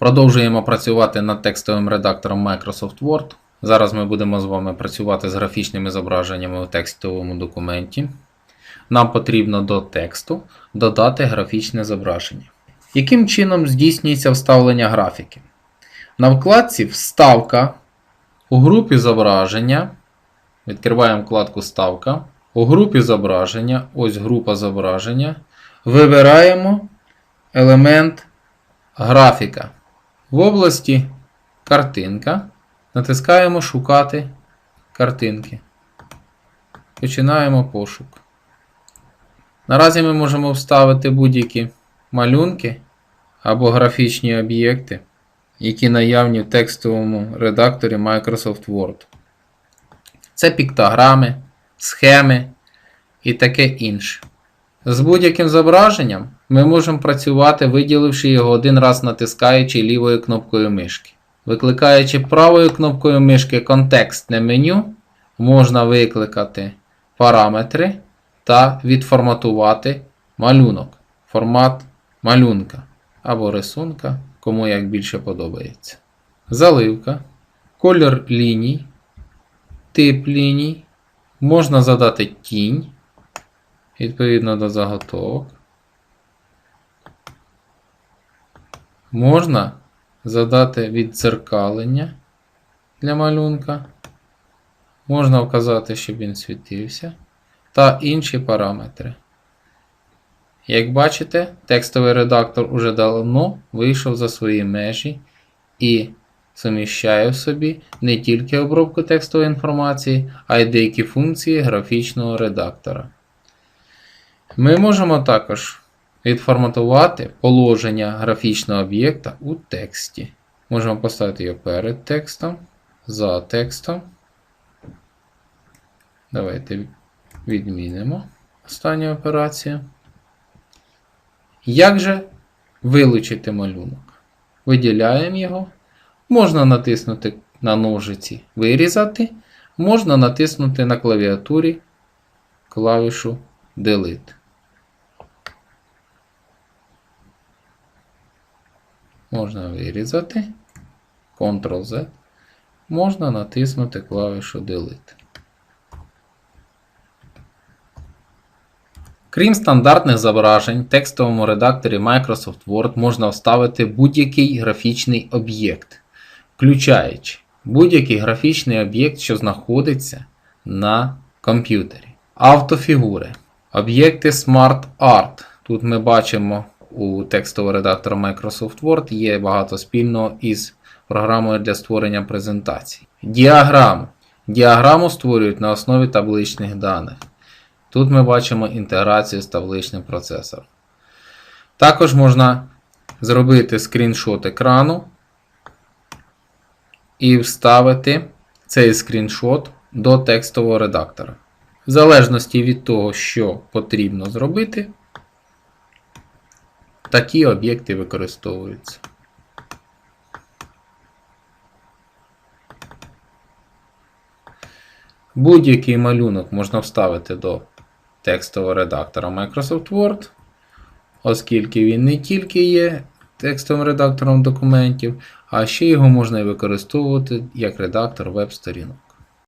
Продовжуємо працювати над текстовим редактором Microsoft Word. Зараз ми будемо з вами працювати з графічними зображеннями у текстовому документі. Нам потрібно до тексту додати графічне зображення. Яким чином здійснюється вставлення графіки? На вкладці Вставка у групі зображення. Відкриваємо вкладку Ставка. У групі зображення, ось група зображення. Вибираємо елемент графіка. В області картинка натискаємо Шукати картинки. Починаємо пошук. Наразі ми можемо вставити будь-які малюнки або графічні об'єкти, які наявні в текстовому редакторі Microsoft Word. Це піктограми, схеми і таке інше. З будь-яким зображенням ми можемо працювати, виділивши його один раз натискаючи лівою кнопкою мишки. Викликаючи правою кнопкою мишки контекстне меню, можна викликати параметри та відформатувати малюнок. Формат малюнка або рисунка, кому як більше подобається. Заливка, колір ліній, тип ліній. Можна задати тінь відповідно до заготовок. Можна задати віддзеркалення для малюнка. Можна вказати, щоб він світився. Та інші параметри. Як бачите, текстовий редактор уже давно вийшов за свої межі і суміщає в собі не тільки обробку текстової інформації, а й деякі функції графічного редактора. Ми можемо також відформатувати положення графічного об'єкта у тексті. Можемо поставити його перед текстом, за текстом. Давайте відмінимо останню операцію. Як же вилучити малюнок? Виділяємо його. Можна натиснути на ножиці Вирізати, можна натиснути на клавіатурі клавішу Delete. Можна вирізати Ctrl-Z. Можна натиснути клавішу Delete. Крім стандартних зображень, в текстовому редакторі Microsoft Word можна вставити будь-який графічний об'єкт, включаючи будь-який графічний об'єкт, що знаходиться на комп'ютері. Автофігури. Об'єкти Smart Art. Тут ми бачимо у текстового редактора Microsoft Word є багато спільного із програмою для створення презентацій. Діаграми. Діаграму створюють на основі табличних даних. Тут ми бачимо інтеграцію з табличним процесором. Також можна зробити скріншот екрану і вставити цей скріншот до текстового редактора. В залежності від того, що потрібно зробити, такі об'єкти використовуються. Будь-який малюнок можна вставити до текстового редактора Microsoft Word, оскільки він не тільки є текстовим редактором документів, а ще його можна і використовувати як редактор веб-сторінок.